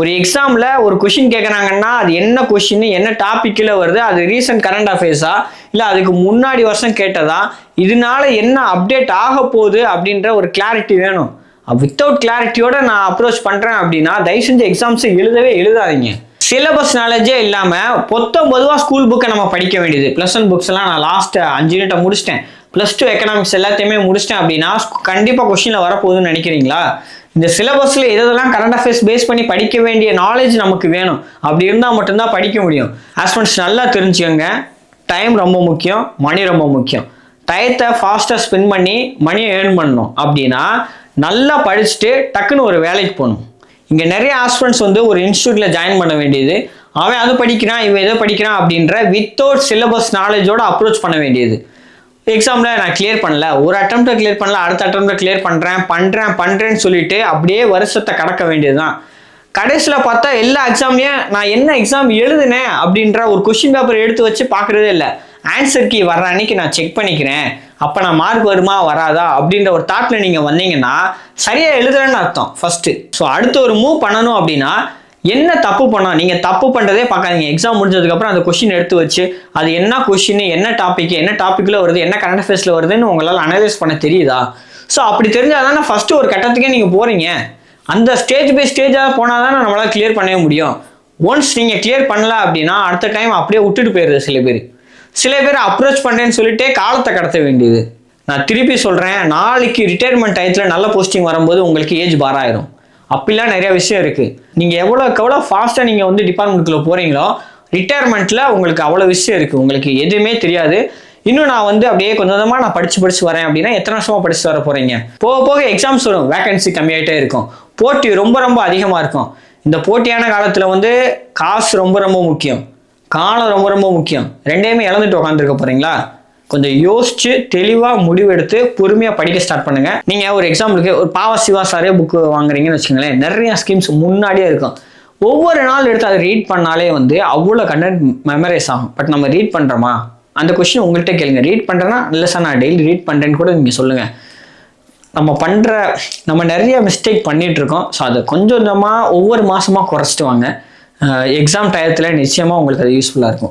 ஒரு எக்ஸாமில் ஒரு கொஷின் கேட்குறாங்கன்னா அது என்ன கொஷின் என்ன டாப்பிக்கில் வருது அது ரீசன்ட் கரண்ட் அஃபேர்ஸா இல்லை அதுக்கு முன்னாடி வருஷம் கேட்டதா? இதனால என்ன அப்டேட் ஆக போகுது அப்படின்ற ஒரு கிளாரிட்டி வேணும். வித்தவுட் கிளாரிட்டியோட நான் அப்ரோச் பண்ணுறேன் அப்படின்னா தயவு செஞ்சு எக்ஸாம்ஸை எழுதவே எழுதாதீங்க. சிலபஸ் நாலேஜே இல்லாமல் பொத்தம் பொதுவாக ஸ்கூல் புக்கை நம்ம படிக்க வேண்டியது. ப்ளஸ் ஒன் புக்ஸ் எல்லாம் நான் லாஸ்ட் அஞ்சு யூனிட்டை முடிச்சிட்டேன். ப்ளஸ் டூ எக்கனாமிக்ஸ் எல்லாத்தையுமே முடிச்சிட்டேன் அப்படின்னா கண்டிப்பாக கொஷினில் வரப்போகுதுன்னு நினைக்கிறீங்களா? இந்த சிலபஸில் எதெல்லாம் கரண்ட் அஃபேர்ஸ் பேஸ் பண்ணி படிக்க வேண்டிய நாலேஜ் நமக்கு வேணும். அப்படி இருந்தால் மட்டும்தான் படிக்க முடியும். ஆஸ்பன்ஸ் நல்லா தெரிஞ்சுக்கோங்க. டைம் ரொம்ப முக்கியம். மணி ரொம்ப முக்கியம். டயத்தை ஃபாஸ்ட்டாக ஸ்பெண்ட் பண்ணி மணியை ஏர்ன் பண்ணணும். அப்படின்னா நல்லா படிச்சுட்டு டக்குன்னு ஒரு வேலைக்கு போகணும். இங்கே நிறைய ஆஸ்பிரண்ட்ஸ் வந்து ஒரு இன்ஸ்டியூட்டில் ஜாயின் பண்ண வேண்டியது. அவன் அது படிக்கிறான் இவன் எதை படிக்கிறான் அப்படின்ற வித்தவுட் சிலபஸ் நாலேஜோட அப்ரோச் பண்ண வேண்டியது. எக்ஸாமில் நான் கிளியர் பண்ணல. ஒரு அட்டம்ப்டை கிளியர் பண்ணல அடுத்த அட்டம்ப்டை கிளியர் பண்ணுறேன் பண்ணுறேன் பண்ணுறேன்னு சொல்லிட்டு அப்படியே வருஷத்தை கடக்க வேண்டியதுதான். கடைசியில் பார்த்தா எல்லா எக்ஸாம்லையும் நான் என்ன எக்ஸாம் எழுதுனேன் அப்படின்ற ஒரு கொஷின் பேப்பர் எடுத்து வச்சு பார்க்குறதே இல்லை. ஆன்சர் கீ வர்ற அன்னைக்கு நான் செக் பண்ணிக்கிறேன். அப்போ நான் மார்க் வருமா வராதா அப்படின்ற ஒரு தாட்டில் நீங்கள் வந்தீங்கன்னா சரியாக எழுதுறேன்னு அர்த்தம் ஃபஸ்ட்டு ஸோ அடுத்து ஒரு மூவ் பண்ணணும் அப்படின்னா என்ன தப்பு பண்ணால் நீங்கள் தப்பு பண்ணுறதே பார்க்காதீங்க. எக்ஸாம் முடிஞ்சதுக்கப்புறம் அந்த கொஷின் எடுத்து வச்சு அது என்ன கொஷின் என்ன டாபிக் என்ன டாப்பிக்கில் வருது என்ன கரண்ட் அஃபேர்ஸில் வருதுன்னு உங்களால் அனலைஸ் பண்ண தெரியுதா? ஸோ அப்படி தெரிஞ்சால் தானே ஃபஸ்ட்டு ஒரு கட்டத்துக்கே நீங்கள் போகிறீங்க அந்த ஸ்டேஜ் பை ஸ்டேஜாக போனால் தானே நம்மளால் கிளியர் பண்ணவே முடியும். ஒன்ஸ் நீங்கள் கிளியர் பண்ணல அப்படின்னா அடுத்த டைம் அப்படியே விட்டுட்டு போயிடுது சில பேர். சில பேர் அப்ரோச் பண்ணுறேன்னு சொல்லிட்டே காலத்தை கடத்த வேண்டியது. நான் திருப்பி சொல்கிறேன் நாளைக்கு ரிட்டையர்மெண்ட் டயத்தில் நல்ல போஸ்டிங் வரும்போது உங்களுக்கு ஏஜ் பார் ஆயிரும். அப்படிலாம் நிறைய விஷயம் இருக்குது நீங்கள் எவ்வளோக்கு எவ்வளோ ஃபாஸ்ட்டாக நீங்கள் வந்து டிபார்ட்மெண்ட்டுக்குள்ளே போகிறீங்களோ ரிட்டையர்மெண்ட்டில் உங்களுக்கு அவ்வளோ விஷயம் இருக்குது உங்களுக்கு எதுவுமே தெரியாது. இன்னும் நான் வந்து அப்படியே கொஞ்சம் கொஞ்சமாக நான் படித்து படித்து வரேன் அப்படின்னா எத்தனை வருஷமாக படிச்சு வர போகிறீங்க போக போக எக்ஸாம்ஸ் வரும் வேகன்சி கம்மியாகிட்டே இருக்கும். போட்டி ரொம்ப ரொம்ப அதிகமாக இருக்கும். இந்த போட்டியான காலத்தில் வந்து காசு ரொம்ப ரொம்ப முக்கியம். காலம் ரொம்ப ரொம்ப முக்கியம். ரெண்டையுமே இழந்துட்டு உட்காந்துருக்க போகிறீங்களா கொஞ்சம் யோசிச்சு தெளிவாக முடிவெடுத்து பொறுமையாக படிக்க ஸ்டார்ட் பண்ணுங்க. நீங்கள் ஒரு எக்ஸாம்பிளுக்கு ஒரு பாவ சிவா சாரே புக்கு வாங்குறீங்கன்னு வச்சுக்கோங்களேன் நிறைய ஸ்கீம்ஸ் முன்னாடியே இருக்கும். ஒவ்வொரு நாள் எடுத்து அதை ரீட் பண்ணாலே வந்து அவ்வளோ கண்டென்ட் மெமரைஸ் ஆகும். பட் நம்ம ரீட் பண்ணுறோமா அந்த கொஸ்டின் உங்கள்கிட்ட கேளுங்க. ரீட் பண்ணுறேன்னா இல்லை சார் நான் டெய்லி ரீட் பண்ணுறேன்னு கூட நீங்கள் சொல்லுங்கள் நம்ம பண்ணுற நம்ம நிறைய மிஸ்டேக் பண்ணிகிட்ருக்கோம் இருக்கோம். ஸோ அதை கொஞ்சம் கொஞ்சமாக ஒவ்வொரு மாதமாக குறைச்சிட்டு வாங்க. எக்ஸாம் டயத்தில் நிச்சயமாக உங்களுக்கு அது யூஸ்ஃபுல்லாக இருக்கும்.